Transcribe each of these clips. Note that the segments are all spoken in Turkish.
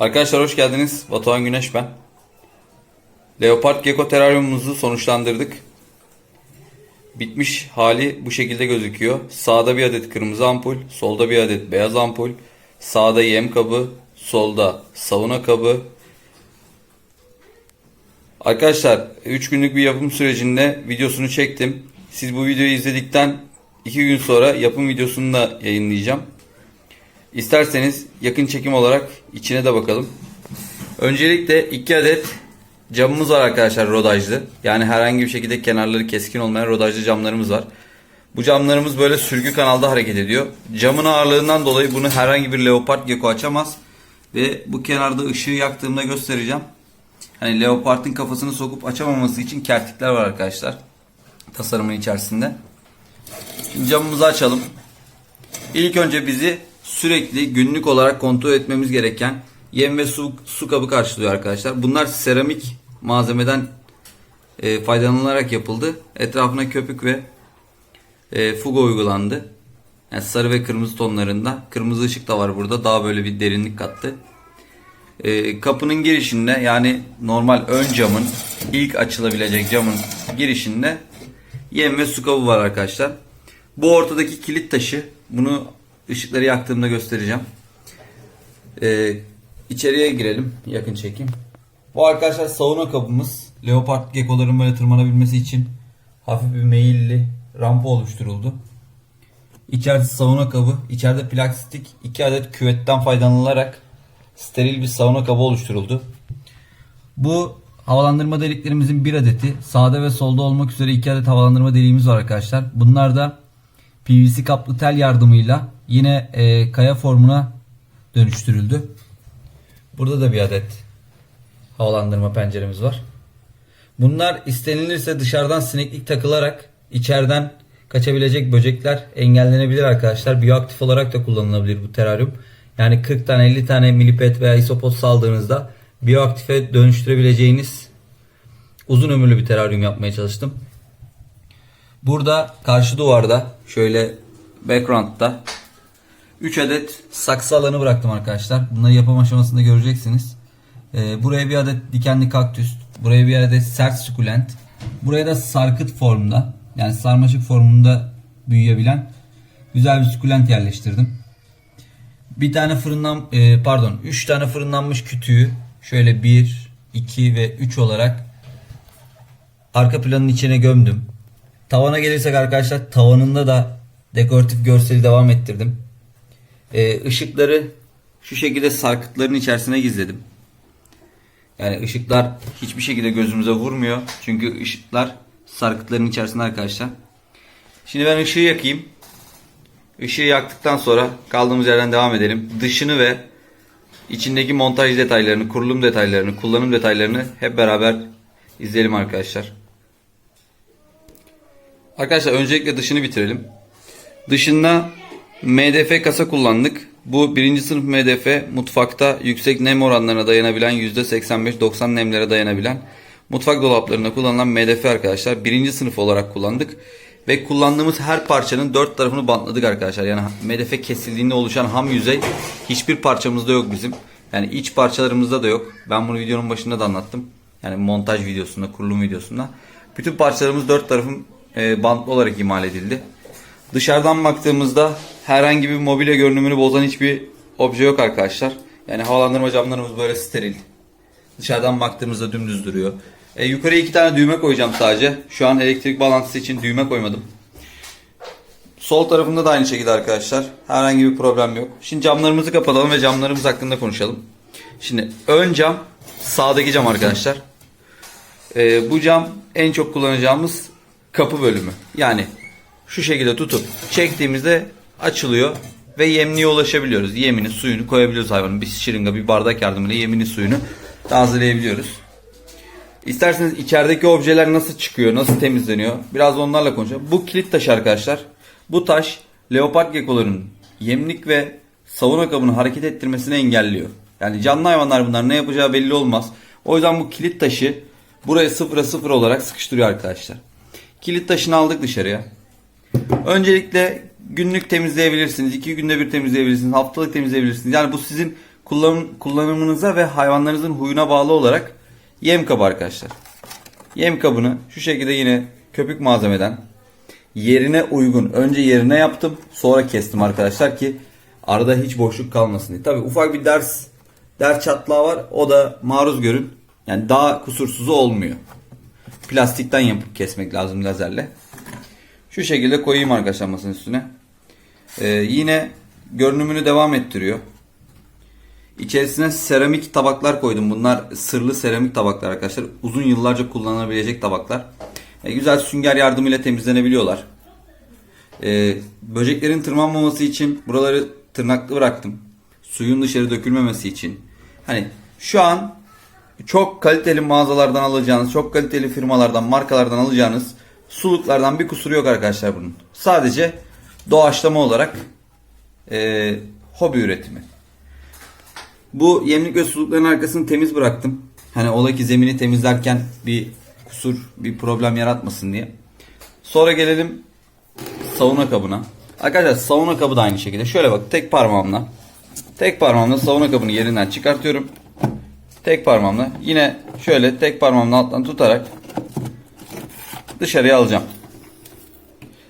Arkadaşlar hoş geldiniz. Batuhan Güneş ben. Leopard Gecko teraryumumuzu sonuçlandırdık. Bitmiş hali bu şekilde gözüküyor. Sağda bir adet kırmızı ampul, solda bir adet beyaz ampul, sağda yem kabı, solda sauna kabı. Arkadaşlar 3 günlük bir yapım sürecinde videosunu çektim. Siz bu videoyu izledikten 2 gün sonra yapım videosunu da yayınlayacağım. İsterseniz yakın çekim olarak içine de bakalım. Öncelikle 2 adet camımız var arkadaşlar rodajlı. Yani herhangi bir şekilde kenarları keskin olmayan rodajlı camlarımız var. Bu camlarımız böyle sürgü kanalda hareket ediyor. Camın ağırlığından dolayı bunu herhangi bir leopard gecko açamaz. Ve bu kenarda ışığı yaktığımda göstereceğim. Hani leopardın kafasını sokup açamaması için kertikler var arkadaşlar. Tasarımın içerisinde. Şimdi camımızı açalım. İlk önce bizi sürekli günlük olarak kontrol etmemiz gereken yem ve su, su kabı karşılıyor arkadaşlar. Bunlar seramik malzemeden e, faydalanılarak yapıldı. Etrafına köpük ve e, fuga uygulandı. Yani sarı ve kırmızı tonlarında. Kırmızı ışık da var burada. Daha böyle bir derinlik kattı. E, kapının girişinde yani normal ön camın ilk açılabilecek camın girişinde yem ve su kabı var arkadaşlar. Bu ortadaki kilit taşı bunu ışıkları yaktığımda göstereceğim. Ee, içeriye girelim. Yakın çekim. Bu arkadaşlar sauna kabımız. Leopard geckoların böyle tırmanabilmesi için hafif bir meyilli rampa oluşturuldu. İçerisi sauna kabı. İçeride plastik 2 adet küvetten faydalanılarak steril bir sauna kabı oluşturuldu. Bu havalandırma deliklerimizin bir adeti. Sağda ve solda olmak üzere iki adet havalandırma deliğimiz var arkadaşlar. Bunlar da PVC kaplı tel yardımıyla yine e, kaya formuna dönüştürüldü. Burada da bir adet havalandırma penceremiz var. Bunlar istenilirse dışarıdan sineklik takılarak içeriden kaçabilecek böcekler engellenebilir arkadaşlar. Biyoaktif olarak da kullanılabilir bu teraryum. Yani 40 tane 50 tane milipet veya isopot saldığınızda biyoaktife dönüştürebileceğiniz uzun ömürlü bir teraryum yapmaya çalıştım. Burada karşı duvarda şöyle background'da 3 adet saksı alanı bıraktım arkadaşlar. Bunları yapım aşamasında göreceksiniz. Ee, buraya bir adet dikenli kaktüs, buraya bir adet sert sukulent, buraya da sarkıt formda yani sarmaşık formunda büyüyebilen güzel bir sukulent yerleştirdim. Bir tane fırından e, pardon 3 tane fırınlanmış kütüğü şöyle 1, 2 ve 3 olarak arka planın içine gömdüm. Tavana gelirsek arkadaşlar tavanında da dekoratif görseli devam ettirdim. Ee, ışıkları şu şekilde sarkıtların içerisine gizledim. Yani ışıklar hiçbir şekilde gözümüze vurmuyor. Çünkü ışıklar sarkıtların içerisinde arkadaşlar. Şimdi ben ışığı yakayım. Işığı yaktıktan sonra kaldığımız yerden devam edelim. Dışını ve içindeki montaj detaylarını, kurulum detaylarını, kullanım detaylarını hep beraber izleyelim arkadaşlar. Arkadaşlar öncelikle dışını bitirelim. Dışında MDF kasa kullandık. Bu birinci sınıf MDF mutfakta yüksek nem oranlarına dayanabilen %85-90 nemlere dayanabilen mutfak dolaplarında kullanılan MDF arkadaşlar. Birinci sınıf olarak kullandık. Ve kullandığımız her parçanın dört tarafını bantladık arkadaşlar. Yani MDF kesildiğinde oluşan ham yüzey hiçbir parçamızda yok bizim. Yani iç parçalarımızda da yok. Ben bunu videonun başında da anlattım. Yani montaj videosunda, kurulum videosunda. Bütün parçalarımız dört tarafın e, bantlı olarak imal edildi. Dışarıdan baktığımızda herhangi bir mobilya görünümünü bozan hiçbir obje yok arkadaşlar. Yani havalandırma camlarımız böyle steril. Dışarıdan baktığımızda dümdüz duruyor. E, yukarıya iki tane düğme koyacağım sadece. Şu an elektrik bağlantısı için düğme koymadım. Sol tarafında da aynı şekilde arkadaşlar. Herhangi bir problem yok. Şimdi camlarımızı kapatalım ve camlarımız hakkında konuşalım. Şimdi ön cam sağdaki cam arkadaşlar. E, bu cam en çok kullanacağımız kapı bölümü. Yani şu şekilde tutup çektiğimizde açılıyor ve yemliğe ulaşabiliyoruz. Yemini, suyunu koyabiliyoruz hayvanın. Bir şırınga, bir bardak yardımıyla yemini, suyunu da hazırlayabiliyoruz. İsterseniz içerideki objeler nasıl çıkıyor, nasıl temizleniyor biraz onlarla konuşalım. Bu kilit taşı arkadaşlar. Bu taş leopard geckoların yemlik ve sauna kabını hareket ettirmesini engelliyor. Yani canlı hayvanlar bunlar ne yapacağı belli olmaz. O yüzden bu kilit taşı buraya sıfıra sıfır olarak sıkıştırıyor arkadaşlar. Kilit taşını aldık dışarıya. Öncelikle günlük temizleyebilirsiniz. iki günde bir temizleyebilirsiniz. Haftalık temizleyebilirsiniz. Yani bu sizin kullan, kullanımınıza ve hayvanlarınızın huyuna bağlı olarak yem kabı arkadaşlar. Yem kabını şu şekilde yine köpük malzemeden yerine uygun. Önce yerine yaptım sonra kestim arkadaşlar ki arada hiç boşluk kalmasın diye. Tabi ufak bir ders ders çatlağı var o da maruz görün. Yani daha kusursuzu olmuyor. Plastikten yapıp kesmek lazım lazerle. Şu şekilde koyayım arkadaşlar masanın üstüne. Ee, yine görünümünü devam ettiriyor. İçerisine seramik tabaklar koydum. Bunlar sırlı seramik tabaklar arkadaşlar. Uzun yıllarca kullanılabilecek tabaklar. E, güzel sünger yardımıyla temizlenebiliyorlar. E, böceklerin tırmanmaması için buraları tırnaklı bıraktım. Suyun dışarı dökülmemesi için. Hani şu an çok kaliteli mağazalardan alacağınız, çok kaliteli firmalardan, markalardan alacağınız suluklardan bir kusuru yok arkadaşlar bunun. Sadece doğaçlama olarak e, hobi üretimi. Bu yemlik ve sulukların arkasını temiz bıraktım. Hani ola ki zemini temizlerken bir kusur, bir problem yaratmasın diye. Sonra gelelim sauna kabına. Arkadaşlar sauna kabı da aynı şekilde. Şöyle bak tek parmağımla. Tek parmağımla sauna kabını yerinden çıkartıyorum. Tek parmağımla yine şöyle tek parmağımla alttan tutarak dışarıya alacağım.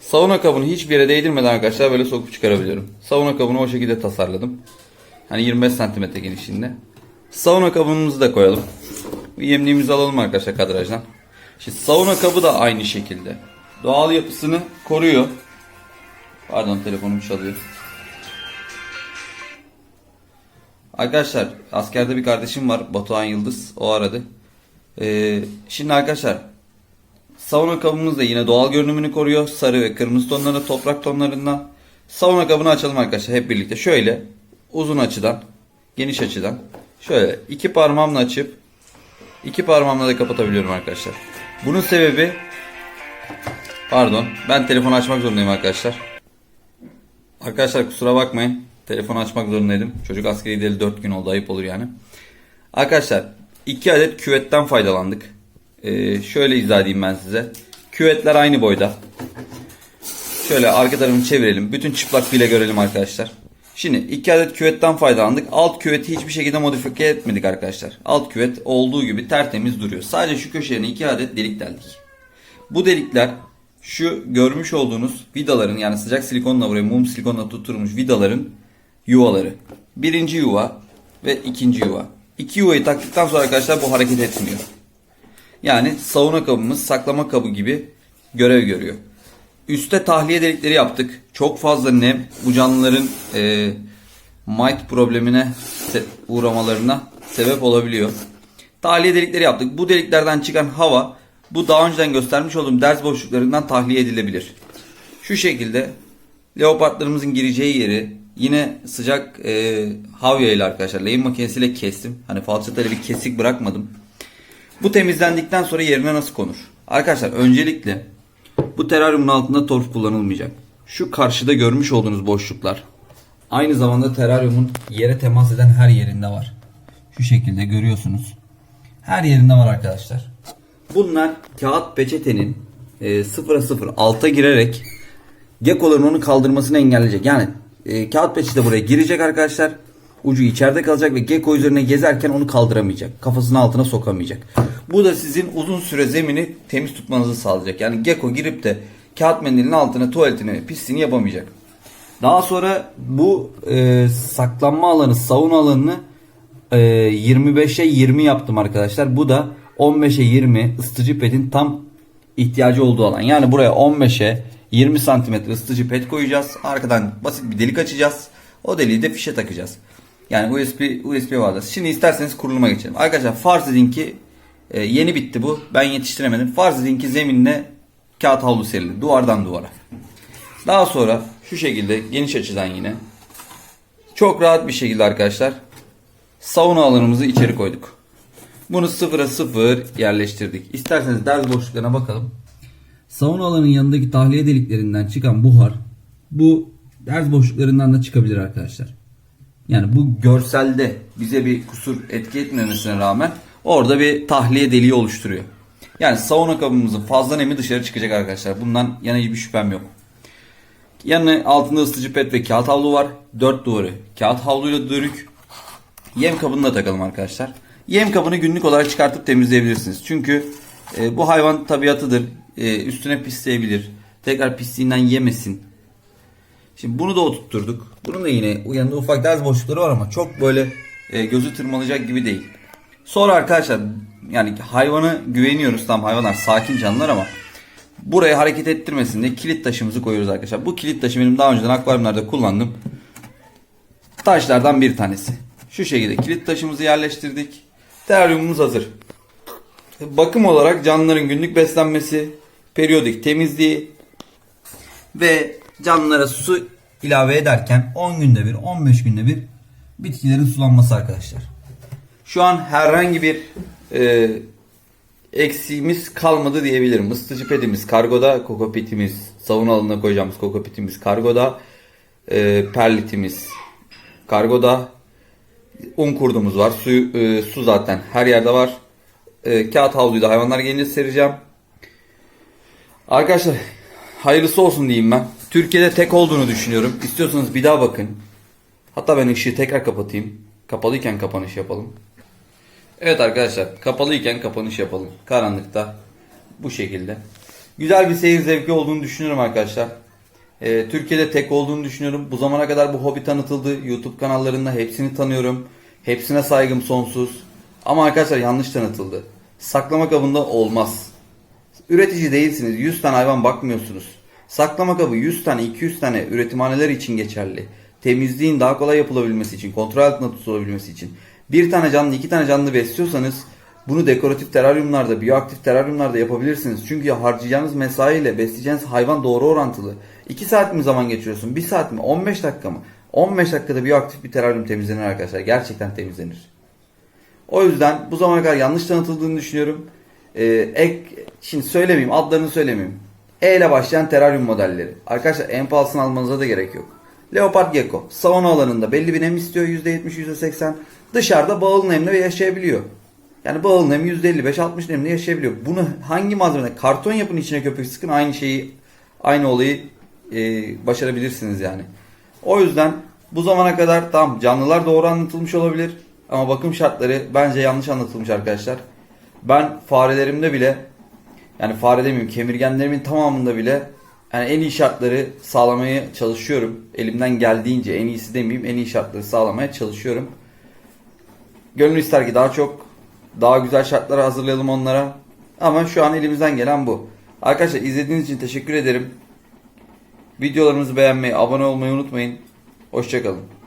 Sauna kabını hiçbir yere değdirmeden arkadaşlar böyle sokup çıkarabiliyorum. Sauna kabını o şekilde tasarladım. Hani 25 santimetre genişliğinde. Sauna kabımızı da koyalım. Yemliğimizi alalım arkadaşlar kadrajdan. Şimdi sauna kabı da aynı şekilde. Doğal yapısını koruyor. Pardon telefonum çalıyor. Arkadaşlar askerde bir kardeşim var Batuhan Yıldız. O aradı. Ee, şimdi arkadaşlar sauna kabımız da yine doğal görünümünü koruyor. Sarı ve kırmızı tonlarında toprak tonlarında. Sauna kabını açalım arkadaşlar hep birlikte. Şöyle uzun açıdan, geniş açıdan. Şöyle iki parmağımla açıp iki parmağımla da kapatabiliyorum arkadaşlar. Bunun sebebi pardon ben telefonu açmak zorundayım arkadaşlar. Arkadaşlar kusura bakmayın. Telefonu açmak zorundaydım. Çocuk askeri gideli 4 gün oldu ayıp olur yani. Arkadaşlar 2 adet küvetten faydalandık. Ee, şöyle izah edeyim ben size. Küvetler aynı boyda. Şöyle arka tarafını çevirelim. Bütün çıplak bile görelim arkadaşlar. Şimdi iki adet küvetten faydalandık. Alt küveti hiçbir şekilde modifiye etmedik arkadaşlar. Alt küvet olduğu gibi tertemiz duruyor. Sadece şu köşelerine iki adet delik deldik. Bu delikler şu görmüş olduğunuz vidaların yani sıcak silikonla buraya mum silikonla tutturmuş vidaların yuvaları. Birinci yuva ve ikinci yuva. İki yuvayı taktıktan sonra arkadaşlar bu hareket etmiyor. Yani sauna kabımız saklama kabı gibi görev görüyor. Üste tahliye delikleri yaptık. Çok fazla nem bu canlıların e, mite problemine uğramalarına sebep olabiliyor. Tahliye delikleri yaptık. Bu deliklerden çıkan hava bu daha önceden göstermiş olduğum ders boşluklarından tahliye edilebilir. Şu şekilde leopardlarımızın gireceği yeri yine sıcak e, havya ile arkadaşlar lehim makinesiyle kestim. Hani falçatayla bir kesik bırakmadım. Bu temizlendikten sonra yerine nasıl konur? Arkadaşlar öncelikle bu teraryumun altında torf kullanılmayacak. Şu karşıda görmüş olduğunuz boşluklar aynı zamanda teraryumun yere temas eden her yerinde var. Şu şekilde görüyorsunuz. Her yerinde var arkadaşlar. Bunlar kağıt peçetenin e, sıfıra sıfır alta girerek Gekkoların onu kaldırmasını engelleyecek. Yani e, kağıt peçete buraya girecek arkadaşlar. Ucu içeride kalacak ve gecko üzerine gezerken onu kaldıramayacak. Kafasının altına sokamayacak. Bu da sizin uzun süre zemini temiz tutmanızı sağlayacak. Yani gecko girip de kağıt mendilin altına tuvaletini pisliğini yapamayacak. Daha sonra bu e, saklanma alanı, sauna alanını e, 25'e 20 yaptım arkadaşlar. Bu da 15'e 20 ısıtıcı pedin tam ihtiyacı olduğu alan. Yani buraya 15'e 20 santimetre ısıtıcı pet koyacağız. Arkadan basit bir delik açacağız. O deliği de fişe takacağız. Yani USB USB bağlası. Şimdi isterseniz kuruluma geçelim. Arkadaşlar farz edin ki e, yeni bitti bu. Ben yetiştiremedim. Farz edin ki zeminle kağıt havlu serildi. Duvardan duvara. Daha sonra şu şekilde geniş açıdan yine çok rahat bir şekilde arkadaşlar sauna alanımızı içeri koyduk. Bunu sıfıra sıfır yerleştirdik. İsterseniz ders boşluklarına bakalım. Sauna alanının yanındaki tahliye deliklerinden çıkan buhar bu ders boşluklarından da çıkabilir arkadaşlar. Yani bu görselde bize bir kusur etki etmemesine rağmen orada bir tahliye deliği oluşturuyor. Yani sauna kabımızın fazla nemi dışarı çıkacak arkadaşlar. Bundan yana hiçbir şüphem yok. Yanı altında ısıtıcı pet ve kağıt havlu var. Dört duvarı kağıt havluyla dörük. Yem kabını da takalım arkadaşlar. Yem kabını günlük olarak çıkartıp temizleyebilirsiniz. Çünkü e, bu hayvan tabiatıdır. E, üstüne pisleyebilir. Tekrar pisliğinden yemesin. Şimdi bunu da oturtturduk. Bunun da yine yanında ufak ders boşlukları var ama çok böyle e, gözü tırmalayacak gibi değil. Sonra arkadaşlar yani hayvanı güveniyoruz. Tamam hayvanlar sakin canlılar ama buraya hareket ettirmesin diye kilit taşımızı koyuyoruz arkadaşlar. Bu kilit taşı benim daha önceden akvaryumlarda kullandığım taşlardan bir tanesi. Şu şekilde kilit taşımızı yerleştirdik. Teraryumumuz hazır. Bakım olarak canlıların günlük beslenmesi, periyodik temizliği ve canlılara su ilave ederken 10 günde bir, 15 günde bir bitkilerin sulanması arkadaşlar. Şu an herhangi bir e, eksiğimiz kalmadı diyebilirim. Isıtıcı pedimiz kargoda, kokopitimiz, savunma alanına koyacağımız kokopitimiz kargoda, e, perlitimiz kargoda, un kurdumuz var, su, e, su zaten her yerde var. E, kağıt havluyu da hayvanlar gelince sereceğim. Arkadaşlar hayırlısı olsun diyeyim ben. Türkiye'de tek olduğunu düşünüyorum. İstiyorsanız bir daha bakın. Hatta ben ışığı tekrar kapatayım. Kapalıyken kapanış yapalım. Evet arkadaşlar kapalıyken kapanış yapalım. Karanlıkta bu şekilde. Güzel bir seyir zevki olduğunu düşünüyorum arkadaşlar. Ee, Türkiye'de tek olduğunu düşünüyorum. Bu zamana kadar bu hobi tanıtıldı. YouTube kanallarında hepsini tanıyorum. Hepsine saygım sonsuz. Ama arkadaşlar yanlış tanıtıldı. Saklama kabında olmaz. Üretici değilsiniz. 100 tane hayvan bakmıyorsunuz. Saklama kabı 100 tane 200 tane üretimhaneler için geçerli. Temizliğin daha kolay yapılabilmesi için, kontrol altında tutulabilmesi için. Bir tane canlı, iki tane canlı besliyorsanız bunu dekoratif teraryumlarda, biyoaktif teraryumlarda yapabilirsiniz. Çünkü harcayacağınız mesai ile besleyeceğiniz hayvan doğru orantılı. 2 saat mi zaman geçiriyorsun? 1 saat mi? 15 dakika mı? 15 dakikada biyoaktif bir teraryum temizlenir arkadaşlar. Gerçekten temizlenir. O yüzden bu zamana kadar yanlış tanıtıldığını düşünüyorum. Ee, ek, şimdi söylemeyeyim, adlarını söylemeyeyim. E ile başlayan teraryum modelleri. Arkadaşlar en pahalısını almanıza da gerek yok. Leopard Gecko. Sauna alanında belli bir nem istiyor %70, %80. Dışarıda bağıl nemle yaşayabiliyor. Yani bağıl nem %55-60 nemle yaşayabiliyor. Bunu hangi malzemede? Karton yapın içine köpük sıkın aynı şeyi, aynı olayı e, başarabilirsiniz yani. O yüzden bu zamana kadar tam canlılar doğru anlatılmış olabilir. Ama bakım şartları bence yanlış anlatılmış arkadaşlar. Ben farelerimde bile yani fare demeyeyim kemirgenlerimin tamamında bile yani en iyi şartları sağlamaya çalışıyorum. Elimden geldiğince en iyisi demeyeyim en iyi şartları sağlamaya çalışıyorum. Gönül ister ki daha çok daha güzel şartları hazırlayalım onlara. Ama şu an elimizden gelen bu. Arkadaşlar izlediğiniz için teşekkür ederim. Videolarımızı beğenmeyi, abone olmayı unutmayın. Hoşçakalın.